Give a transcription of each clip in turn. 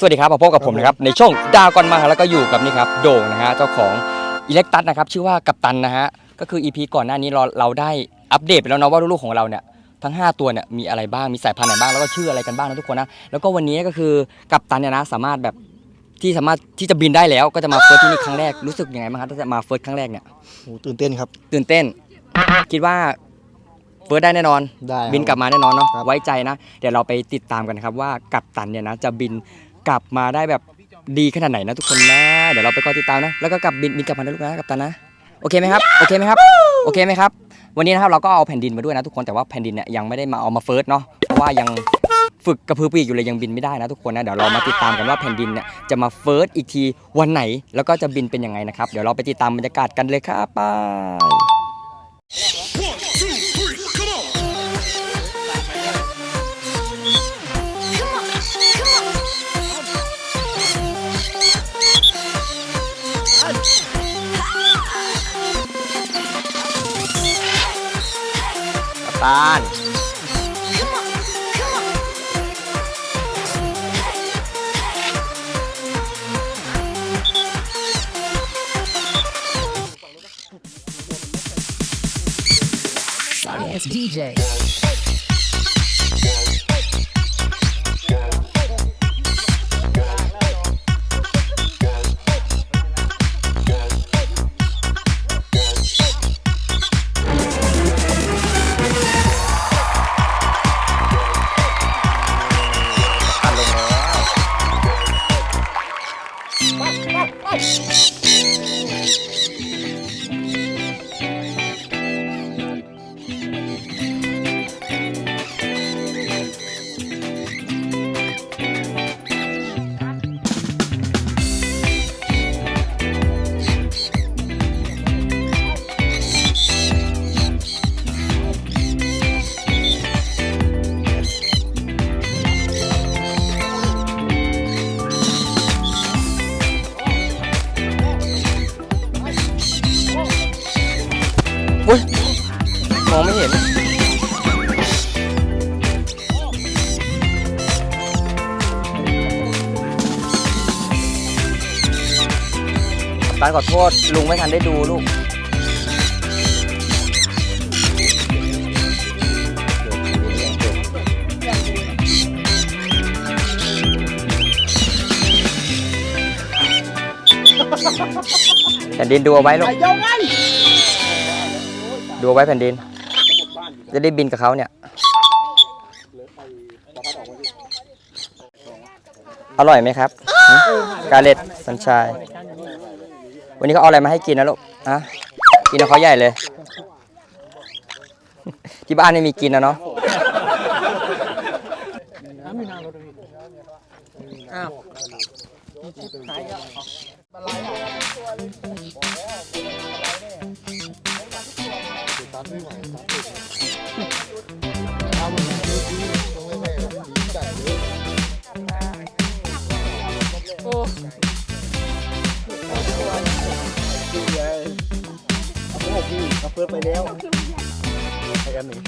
สวัสดีครับมาพบกับผมนะครับในช่องดาวก่อนมาแล้วก็อยู่กับนี่ครับโด่งนะฮะเจ้าของอิเล็กตัสนะครับชื่อว่ากัปตันนะฮะก็คือ EP ก่อนหน้านี้เราเราได้อัปเดตไปแล้วเนาะว่าลูกๆของเราเนี่ยทั้ง 5 ตัวเนี่ยมีอะไรบ้างมีสายพันธุ์ไหนบ้างแล้วก็ชื่ออะไรกันบ้างนะทุกคนนะแล้วก็วันนี้ก็คือกัปตันเนี่ยนะสามารถแบบที่สามารถที่จะบินได้แล้วก็จะมาเฟิร์สที่นี่ครั้งแรกรู้สึกยังไงบ้างครับถ้าจะมาเฟิร์สครั้งแรกเนี่ยโอ้ตื่นเต้นครับ ตื่นเต้น คิดว่าเฟิร์สได้แน่นอน ได้ครับ บินกลับมาแน่นอนเนาะครับ ไว้ใจนะ เดี๋ยวเราไปติดตามกันนะครับว่ากัปตันเนี่ยนะจะบิน กลับมาได้แบบดีขนาดไหนนะทุกคนนะ เดี๋ยวเราไปคอยติดตามนะ แล้วก็กลับบินบินกลับมานะลูกนะกัปตันนะ โอเคไหมครับ โอเคไหมครับ โอเคไหมครับ วันนี้นะครับเราก็เอาแผ่นดินมาด้วยนะทุกคน แต่ว่าแผ่นดินเนี่ยยังไม่ได้มาเอามาเฟิร์สเนาะ เพราะว่ายังฝึกกระพือปีกอยู่เลยยังบินไม่ได้นะทุกคนนะ เดี๋ยวเรามาติดตามกันว่าแผ่นดินเนี่ยจะมาเฟิร์สอีกทีวันไหน แล้วก็จะบินเป็นยังไงนะครับ เดี๋ยวเราไปติดตามบรรยากาศกันเลยครับไป ตาลดีเจ เห็นกัปตันขอโทษ ลุงไม่ทันได้ดูลูกแผ่นดินดูเอาไว้ลูก ดูเอาไว้แผ่นดิน จะได้บินกับเขาเนี่ยอร่อยไหมครับกาเลตสันชาย วันนี้เขาเอาอะไรมาให้กินนะลูกฮะกินเขาใหญ่เลย ที่บ้านไม่มีกินนะเนาะ โอ้ดีเลยเอาพวกพี่เอาเพื่อนไปแล้วไปกันหนึ่ง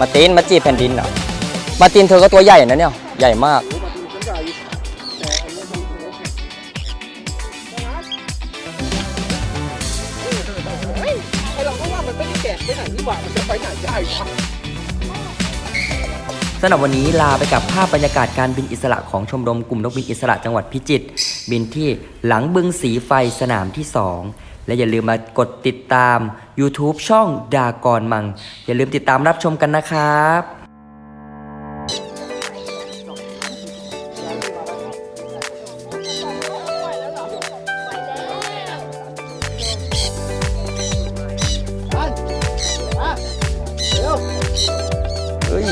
มาตีนมาจีบแผ่นดินเหรอมาตีนเธอก็ตัวใหญ่นะเนี่ย ใหญ่มากสำหรับวันนี้ลาไปกับภาพบรรยากาศการบินอิสระของชมรมกลุ่มนกบินอิสระจังหวัดพิจิตรบินที่หลังบึงสีไฟสนามที่2 และอย่าลืมมากดติดตาม YouTube ช่องดากอรมัง อย่าลืมติดตามรับชมกันนะครับเฮ้ย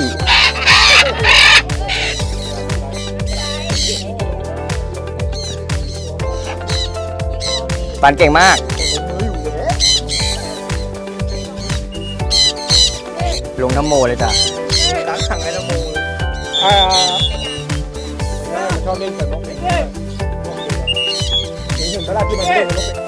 ปานเก่งมากลงน้ำโมเลยจ้ะล้างขังไอ้น้ำโมอ่าชอบเล่นแต่นกเด็กนี่เห็นเวลาที่มันเล่นนกเด็ก